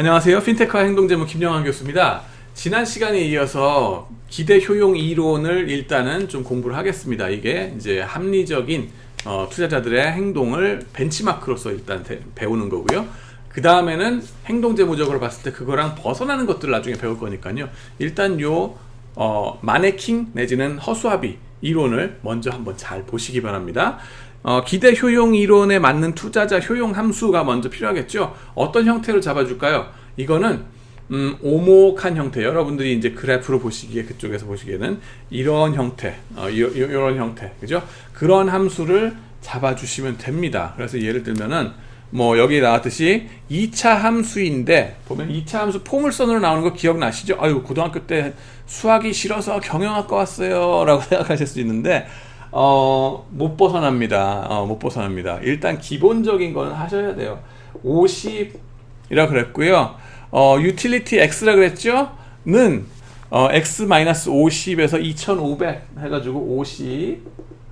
안녕하세요. 핀테크와 행동재무 김영환 교수입니다. 지난 시간에 이어서 기대 효용 이론을 일단은 좀 공부를 하겠습니다. 이게 이제 합리적인 어, 투자자들의 행동을 벤치마크로서 일단 대- 배우는 거고요. 그 다음에는 행동재무적으로 봤을 때 그거랑 벗어나는 것들 나중에 배울 거니까요. 일단 요 어, 마네킹 내지는 허수아비 이론을 먼저 한번 잘 보시기 바랍니다. 어, 기대 효용 이론에 맞는 투자자 효용 함수가 먼저 필요하겠죠. 어떤 형태로 잡아줄까요? 이거는 음, 오목한 형태. 여러분들이 이제 그래프로 보시기에 그쪽에서 보시기에는 이런 형태, 어, 이, 이, 이런 형태, 그죠? 그런 함수를 잡아주시면 됩니다. 그래서 예를 들면은 뭐 여기 나왔듯이 2차 함수인데 보면 2차 함수 포물선으로 나오는 거 기억나시죠? 아유 고등학교 때 수학이 싫어서 경영학과 왔어요 라고 생각하실 수 있는데 어, 못 벗어납니다. 어, 못 벗어납니다. 일단 기본적인 거는 하셔야 돼요. 50이라 그랬고요. 어, 유틸리티 x라 그랬죠? 는 어, x-50에서 2500 해가지고 50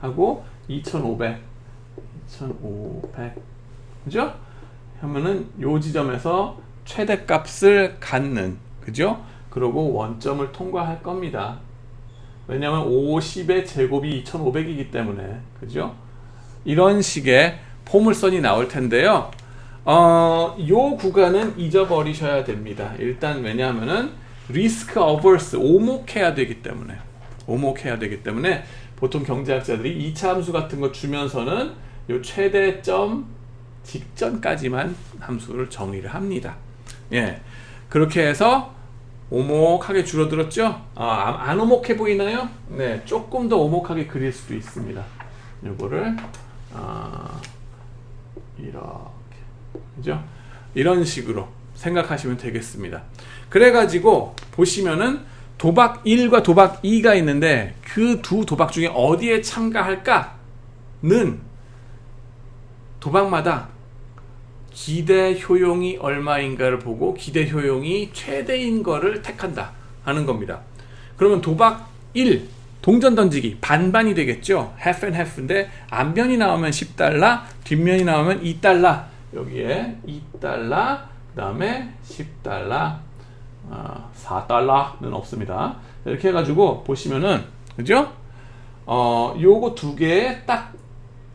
하고 2500 2500 그죠? 하면은 요 지점에서 최대값을 갖는 그죠? 그리고 원점을 통과할 겁니다. 왜냐면 50의 제곱이 2500이기 때문에 그죠? 이런 식의 포물선이 나올 텐데요. 어, 요 구간은 잊어버리셔야 됩니다. 일단 왜냐하면은 리스크 어버스 오목해야 되기 때문에 오목해야 되기 때문에 보통 경제학자들이 2차 함수 같은 거 주면서는 요 최대점 직전까지만 함수를 정의를 합니다. 예. 그렇게 해서 오목하게 줄어들었죠? 아, 안 오목해 보이나요? 네, 조금 더 오목하게 그릴 수도 있습니다. 요거를 아, 이렇게 그죠? 이런 식으로 생각하시면 되겠습니다. 그래가지고 보시면은 도박 1과 도박 2가 있는데 그 두 도박 중에 어디에 참가할까는 도박마다 기대 효용이 얼마인가를 보고 기대 효용이 최대인 거를 택한다 하는 겁니다. 그러면 도박 1 동전 던지기 반반이 되겠죠. half and half인데 앞면이 나오면 10달러, 뒷면이 나오면 2달러. 여기에 2달러, 그다음에 10달러, 어, 4달러는 없습니다. 이렇게 해가지고 보시면은 그죠? 어, 요거 두 개에 딱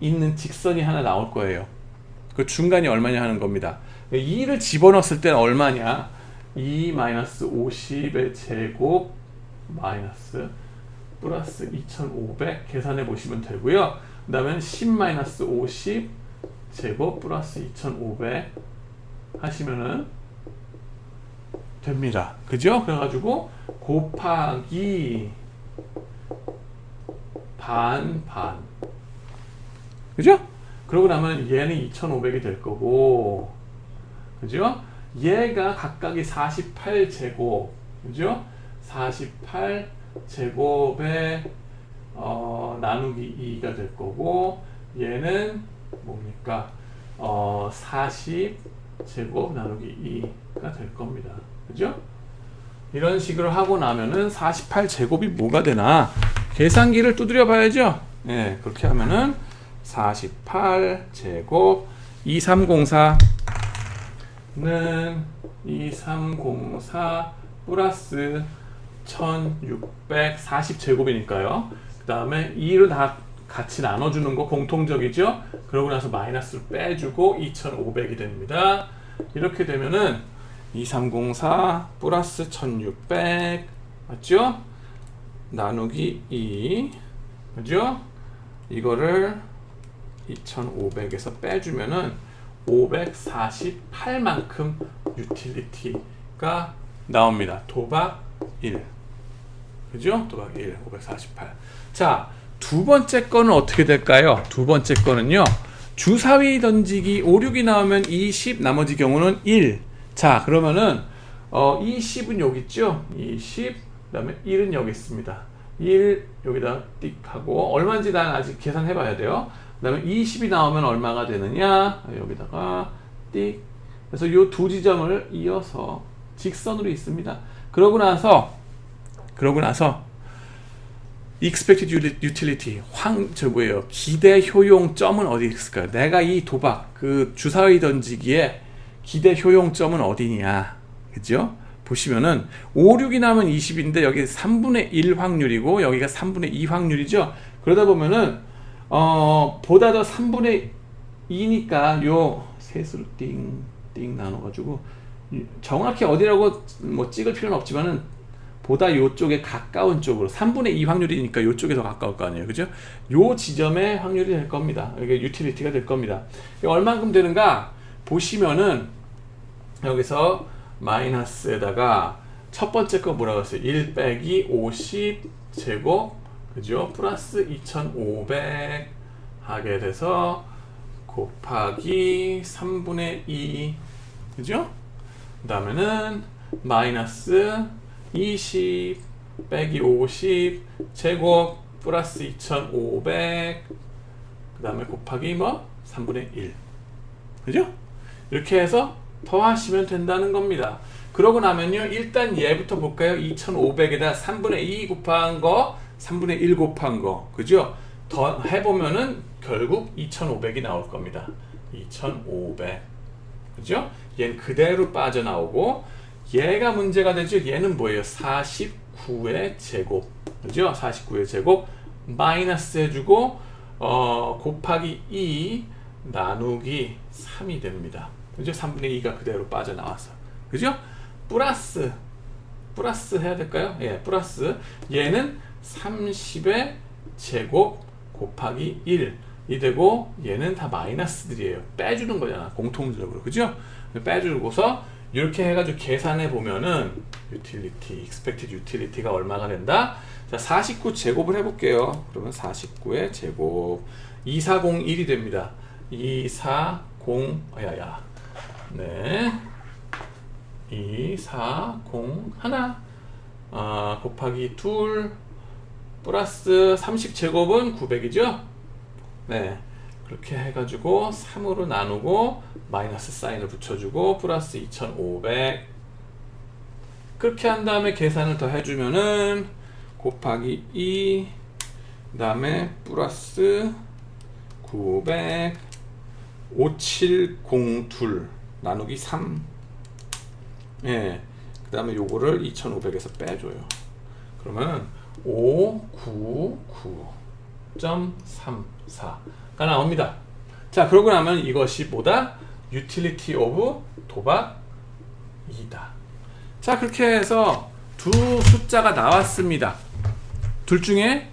있는 직선이 하나 나올 거예요. 그 중간이 얼마냐 하는 겁니다. 2를 집어넣었을 때는 얼마냐? 2 마이너스 50의 제곱 마이너스 플러스 2500 계산해 보시면 되고요. 그 다음에 10 마이너스 50 제곱 플러스 2500 하시면은 됩니다. 그죠? 그래가지고 곱하기 반, 반. 그죠? 그러고 나면 얘는 2500이 될 거고, 그죠? 얘가 각각이 48제곱, 그죠? 48제곱에 어, 나누기 2가 될 거고, 얘는 뭡니까? 어, 40제곱 나누기 2가 될 겁니다. 그죠? 이런 식으로 하고 나면은 48제곱이 뭐가 되나 계산기를 두드려 봐야죠. 예, 그렇게 하면은 48 제곱 2304는 2304 플러스 1640 제곱이니까요. 그 다음에 2를 다 같이 나눠주는 거 공통적이죠. 그러고 나서 마이너스를 빼주고 2500이 됩니다. 이렇게 되면은 2304 플러스 1600 맞죠? 나누기 2 그죠? 이거를 2500에서 빼주면은 548만큼 유틸리티가 나옵니다. 도박 1 그죠? 도박 1 548 자, 두 번째 거는 어떻게 될까요? 두 번째 거는요. 주사위 던지기 5, 6이 나오면 20 나머지 경우는 1 자, 그러면은 어, 20은 여기 있죠? 20 그 다음에 1은 여기 있습니다. 1 여기다 띡 하고 얼마인지 난 아직 계산해 봐야 돼요. 그 다음에 20이 나오면 얼마가 되느냐? 여기다가 띡 그래서 이 두 지점을 이어서 직선으로 있습니다. 그러고 나서 그러고 나서 expected utility 황저 뭐예요 기대 효용점은 어디 있을까요? 내가 이 도박 그 주사위 던지기에 기대 효용점은 어디냐? 그죠? 보시면은 5, 6이 나면 20인데 여기 3분의 1 확률이고 여기가 3분의 2 확률이죠. 그러다 보면은 어 보다 더 3분의 2니까 요 셋으로 띵 띵 나눠 가지고 정확히 어디라고 뭐 찍을 필요는 없지만은 보다 요쪽에 가까운 쪽으로 3분의 2 확률이니까 요쪽에 더 가까울 거 아니에요. 그죠? 요 지점의 확률이 될 겁니다. 이게 유틸리티가 될 겁니다. 얼만큼 되는가 보시면은 여기서 마이너스에다가 첫 번째 거 뭐라고 했어요? 1 빼기 50 제곱 그죠? 플러스 2500 하게 돼서 곱하기 3분의 2 그죠? 그 다음에는 마이너스 20 빼기 50 제곱 플러스 2500 그 다음에 곱하기 뭐 3분의 1 그죠? 이렇게 해서 더하시면 된다는 겁니다. 그러고 나면요 일단 얘부터 볼까요? 2500에다 3분의 2 곱한 거 3분의 1 곱한 거 그죠? 더 해보면은 결국 2500이 나올 겁니다. 2500 그죠? 얘는 그대로 빠져나오고 얘가 문제가 되죠. 얘는 뭐예요? 49의 제곱. 그죠? 49의 제곱 마이너스 해주고 어, 곱하기 2 나누기 3이 됩니다. 그죠? 3분의 2가 그대로 빠져나와서. 그죠? 플러스 플러스 해야 될까요? 예, 플러스 얘는 30의 제곱 곱하기 1 이 되고 얘는 다 마이너스들이에요. 빼주는 거잖아. 공통적으로. 그죠? 빼주고서 이렇게 해가지고 계산해 보면은 유틸리티, expected utility가 얼마가 된다? 자, 49 제곱을 해볼게요. 그러면 49의 제곱 2401이 됩니다. 240 야야 네 240 하나 아, 곱하기 둘 플러스 30 제곱은 900이죠? 네 그렇게 해가지고 3으로 나누고 마이너스 사인을 붙여주고 플러스 2500 그렇게 한 다음에 계산을 더 해주면은 곱하기 2 그다음에 플러스 900 5702 나누기 3 예. 그 다음에 요거를 2500에서 빼줘요. 그러면 599.34가 나옵니다. 자, 그러고 나면 이것이 뭐다? 오브 도박이다. 자, 그렇게 해서 두 숫자가 나왔습니다. 둘 중에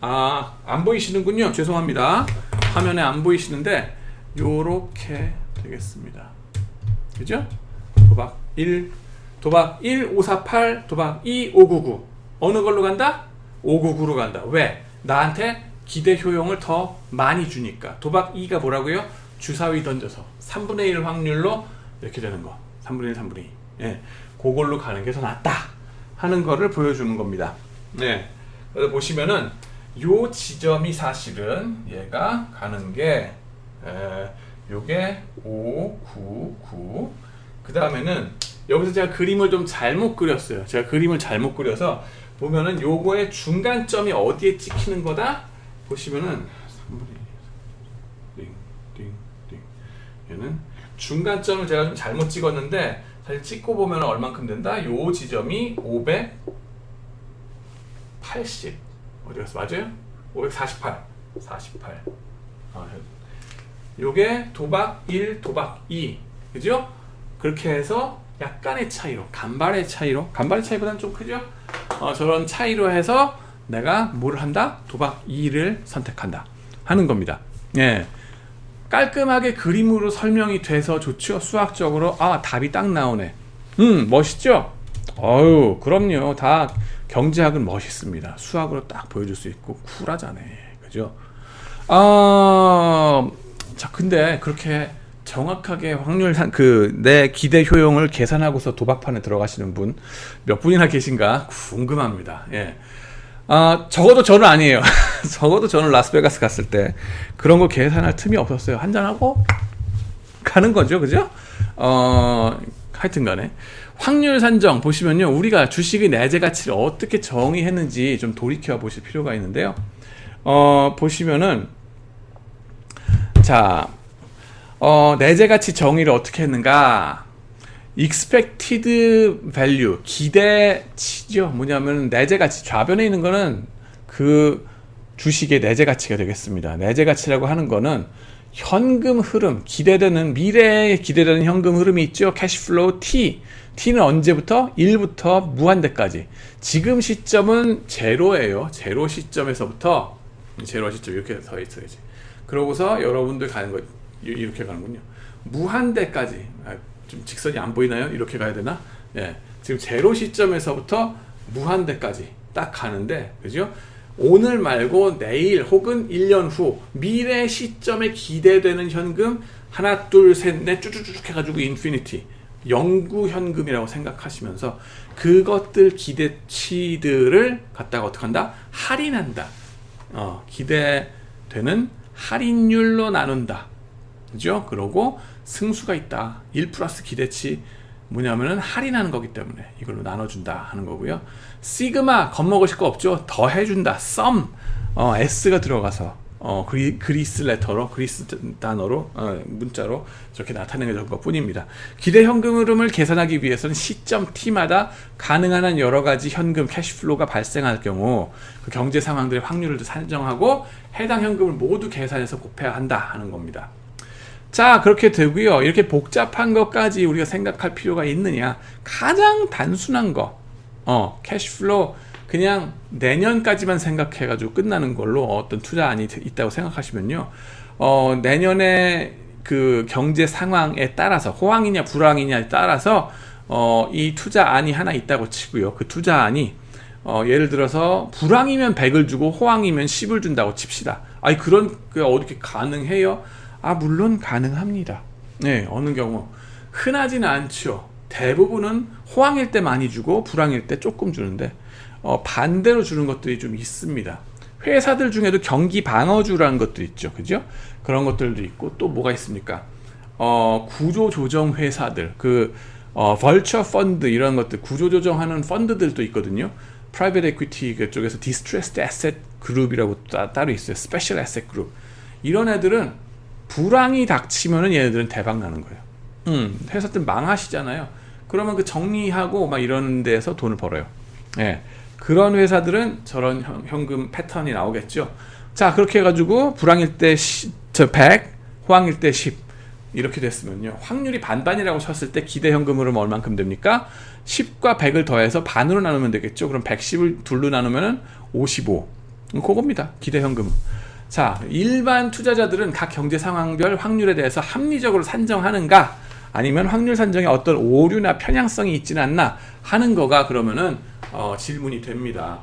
아, 안 보이시는군요. 죄송합니다. 화면에 안 보이시는데 요렇게 되겠습니다. 그죠? 도박 1, 도박 1, 548, 도박 2, 599. 어느 걸로 간다? 599로 간다. 왜? 나한테 기대 효용을 더 많이 주니까. 도박 2가 뭐라고요? 주사위 던져서 3분의 1 확률로 이렇게 되는 거. 3분의 1, 3분의 2. 예. 그걸로 가는 게 더 낫다. 하는 거를 보여주는 겁니다. 네. 그래서 보시면은 요 지점이 사실은 얘가 가는 게 에, 요게 5, 9, 9. 그 다음에는 여기서 제가 그림을 좀 잘못 그렸어요. 제가 그림을 잘못 그려서 보면은 요거의 중간점이 어디에 찍히는 거다? 보시면은 3분의 1, 띵, 띵, 띵. 얘는 중간점을 제가 좀 잘못 찍었는데 사실 찍고 보면 얼만큼 된다? 요 지점이 580 어디 갔어? 맞아요? 548 48 아, 요게 도박 1, 도박 2 그죠? 그렇게 해서 약간의 차이로 간발의 차이로 간발의 차이보다는 좀 크죠? 어, 저런 차이로 해서 내가 뭘 한다? 도박 2를 선택한다 하는 겁니다. 예. 깔끔하게 그림으로 설명이 돼서 좋죠? 수학적으로? 아 답이 딱 나오네. 음 멋있죠? 어유 그럼요. 다 경제학은 멋있습니다. 수학으로 딱 보여줄 수 있고 쿨하잖아요. 그죠? 아자 근데 그렇게 정확하게 확률 그 내 기대 효용을 계산하고서 도박판에 들어가시는 분 몇 분이나 계신가 궁금합니다 예. 아, 적어도 저는 아니에요. 적어도 저는 라스베가스 갔을 때 그런 거 계산할 틈이 없었어요. 한잔하고 가는 거죠. 그죠? 어, 하여튼 간에. 확률 산정 보시면요. 우리가 주식의 내재 가치를 어떻게 정의했는지 좀 돌이켜 보실 필요가 있는데요. 어, 보시면은 자, 어, 내재 가치 정의를 어떻게 했는가? expected value 기대치죠. 뭐냐면 내재 가치 좌변에 있는 거는 그 주식의 내재 가치가 되겠습니다. 내재 가치라고 하는 거는 현금 흐름, 기대되는 미래에 기대되는 현금 흐름이 있죠. 캐시플로우 T. T는 언제부터? 1부터 무한대까지. 지금 시점은 제로예요. 제로 시점에서부터 제로 시점 이렇게 더 있어야지. 그러고서 여러분들 가는 거 이렇게 가는군요. 무한대까지. 아, 좀 직선이 안 보이나요? 이렇게 가야 되나? 예. 지금 제로 시점에서부터 무한대까지 딱 가는데, 그죠? 오늘 말고 내일 혹은 1년 후 미래 시점에 기대되는 현금 하나 둘 셋 넷 쭈쭈쭈 해가지고 인피니티 영구 현금이라고 생각하시면서 그것들 기대치들을 갖다가 어떻게 한다 할인한다 어, 기대되는 할인율로 나눈다 그죠 그러고 승수가 있다 1 플러스 기대치 뭐냐면은 할인하는 거기 때문에 이걸로 나눠준다 하는 거고요. 시그마 겁먹으실 거 없죠. 더 해준다. 썸 어, S가 들어가서 어, 그리, 그리스 레터로 그리스 단어로 어, 문자로 저렇게 나타내는 것 뿐입니다. 기대 현금 흐름을 계산하기 위해서는 시점 T마다 가능한 한 여러 가지 현금 캐시플로가 발생할 경우 그 경제 상황들의 확률을 산정하고 해당 현금을 모두 계산해서 곱해야 한다 하는 겁니다. 자, 그렇게 되고요. 이렇게 복잡한 것까지 우리가 생각할 필요가 있느냐? 가장 단순한 거. 어, 캐시플로 그냥 내년까지만 생각해 가지고 끝나는 걸로 어떤 투자안이 있다고 생각하시면요. 어, 내년에 그 경제 상황에 따라서 호황이냐 불황이냐에 따라서 어, 이 투자안이 하나 있다고 치고요. 그 투자안이 어, 예를 들어서 불황이면 100을 주고 호황이면 10을 준다고 칩시다. 아니 그런 그 어떻게 가능해요? 아, 물론 가능합니다. 네, 어느 경우. 흔하지는 않죠. 대부분은 호황일 때 많이 주고 불황일 때 조금 주는데 어, 반대로 주는 것들이 좀 있습니다. 회사들 중에도 경기 방어주라는 것도 있죠. 그죠? 그런 것들도 있고 또 뭐가 있습니까? 어, 구조 조정 회사들, 그 어, 벌처 펀드 이런 것들 구조 조정하는 펀드들도 있거든요. 프라이빗 에퀴티 그쪽에서 디스트레스드 에셋 그룹이라고 따, 따로 있어요. 스페셜 에셋 그룹. 이런 애들은 불황이 닥치면은 얘네들은 대박 나는 거예요. 음, 회사들 망하시잖아요. 그러면 그 정리하고 막 이런 데서 돈을 벌어요. 예. 그런 회사들은 저런 현금 패턴이 나오겠죠. 자, 그렇게 해가지고 불황일 때 100, 호황일 때 10. 이렇게 됐으면요. 확률이 반반이라고 쳤을 때 기대 현금으로 얼만큼 됩니까? 10과 100을 더해서 반으로 나누면 되겠죠. 그럼 110을 둘로 나누면 55. 그겁니다. 기대 현금은. 자, 일반 투자자들은 각 경제 상황별 확률에 대해서 합리적으로 산정하는가 아니면 확률 산정에 어떤 오류나 편향성이 있지는 않나 하는 거가 그러면은 어, 질문이 됩니다.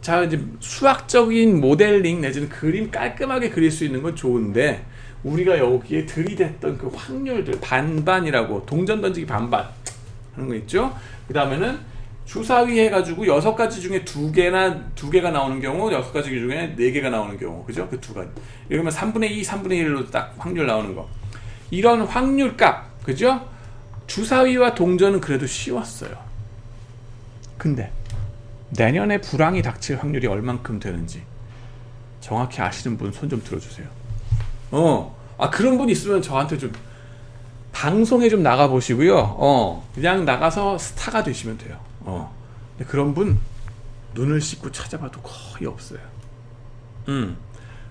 자, 이제 수학적인 모델링 내지는 그림 깔끔하게 그릴 수 있는 건 좋은데 우리가 여기에 들이댔던 그 확률들 반반이라고 동전 던지기 반반 하는 거 있죠? 그 다음에는 주사위 해가지고 여섯 가지 중에 두 개나 두 개가 나오는 경우 여섯 가지 중에 네 개가 나오는 경우. 그죠? 그 두 가지. 이러면 3분의 2 3분의 1로 딱 확률 나오는 거. 이런 확률 값. 그죠? 주사위와 동전은 그래도 쉬웠어요. 근데 내년에 불황이 닥칠 확률이 얼만큼 되는지 정확히 아시는 분 손 좀 들어주세요. 어 아 그런 분 있으면 저한테 좀 방송에 좀 나가 보시고요. 어. 그냥 나가서 스타가 되시면 돼요 어. 그런 분 눈을 씻고 찾아봐도 거의 없어요. 음.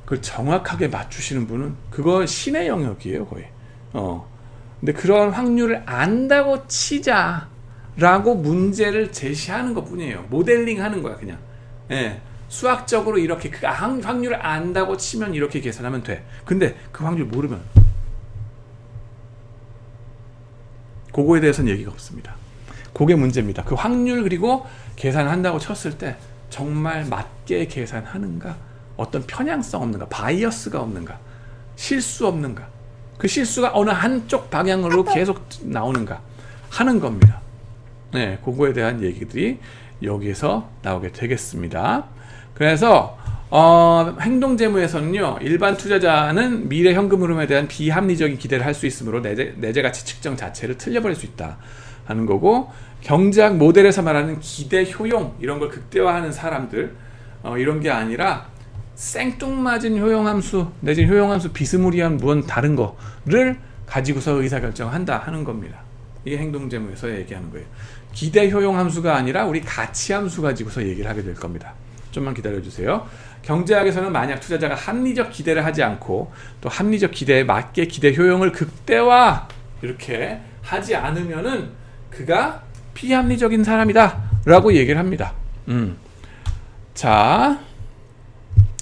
그걸 정확하게 맞추시는 분은 그거 신의 영역이에요, 거의. 어. 근데 그런 확률을 안다고 치자라고 문제를 제시하는 것 뿐이에요. 모델링 하는 거야, 그냥. 예. 수학적으로 이렇게 그 확률을 안다고 치면 이렇게 계산하면 돼. 근데 그 확률 모르면 그거에 대해서는 얘기가 없습니다. 그게 문제입니다. 그 확률 그리고 계산한다고 쳤을 때 정말 맞게 계산하는가? 어떤 편향성 없는가? 바이어스가 없는가? 실수 없는가? 그 실수가 어느 한쪽 방향으로 계속 나오는가? 하는 겁니다. 네, 그거에 대한 얘기들이 여기에서 나오게 되겠습니다. 그래서 어, 행동재무에서는요, 일반 투자자는 미래 현금 흐름에 대한 비합리적인 기대를 할 수 있으므로 내재, 내재 가치 측정 자체를 틀려버릴 수 있다. 하는 거고 경제학 모델에서 말하는 기대 효용 이런 걸 극대화하는 사람들 어, 이런 게 아니라 생뚱맞은 효용함수 내지는 효용함수 비스무리한 무언 다른 거를 가지고서 의사결정을 한다 하는 겁니다. 이게 행동재무에서 얘기하는 거예요. 기대 효용 함수가 아니라 우리 가치 함수 가지고서 얘기를 하게 될 겁니다. 좀만 기다려 주세요. 경제학에서는 만약 투자자가 합리적 기대를 하지 않고 또 합리적 기대에 맞게 기대 효용을 극대화 이렇게 하지 않으면은 그가 비합리적인 사람이다라고 얘기를 합니다. 음. 자,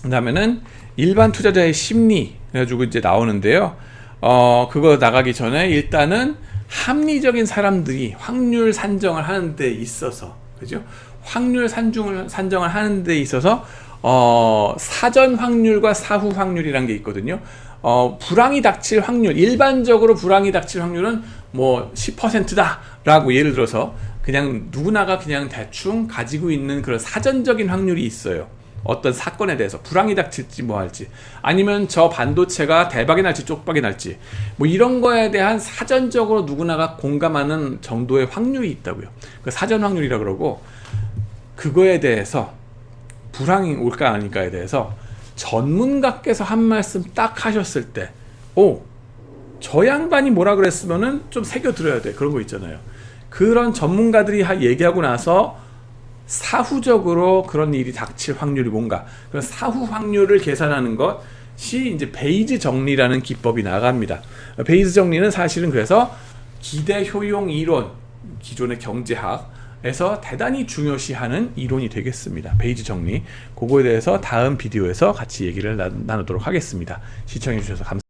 그다음에는 일반 투자자의 심리 그래가지고 이제 나오는데요. 어 그거 나가기 전에 일단은 합리적인 사람들이 확률 산정을 하는 데 있어서 그죠? 확률 산중을 산정을 하는 데 있어서 어 사전 확률과 사후 확률이란 게 있거든요. 어 불황이 닥칠 확률 일반적으로 불황이 닥칠 확률은 뭐 10%다라고 예를 들어서 그냥 누구나가 그냥 대충 가지고 있는 그런 사전적인 확률이 있어요. 어떤 사건에 대해서 불황이 닥칠지 뭐 할지 아니면 저 반도체가 대박이 날지 쪽박이 날지 뭐 이런 거에 대한 사전적으로 누구나가 공감하는 정도의 확률이 있다고요. 그 사전 확률이라 그러고 그거에 대해서 불황이 올까 아닐까에 대해서 전문가께서 한 말씀 딱 하셨을 때, 오, 저 양반이 뭐라 그랬으면은 좀 새겨 들어야 돼. 그런 거 있잖아요. 그런 전문가들이 하- 얘기하고 나서 사후적으로 그런 일이 닥칠 확률이 뭔가 그런 사후 확률을 계산하는 것이 이제 베이즈 정리라는 기법이 나갑니다. 베이즈 정리는 사실은 그래서 기대 효용 이론 기존의 경제학에서 대단히 중요시하는 이론이 되겠습니다. 베이즈 정리 그거에 대해서 다음 비디오에서 같이 얘기를 나- 나누도록 하겠습니다. 시청해 주셔서 감사합니다.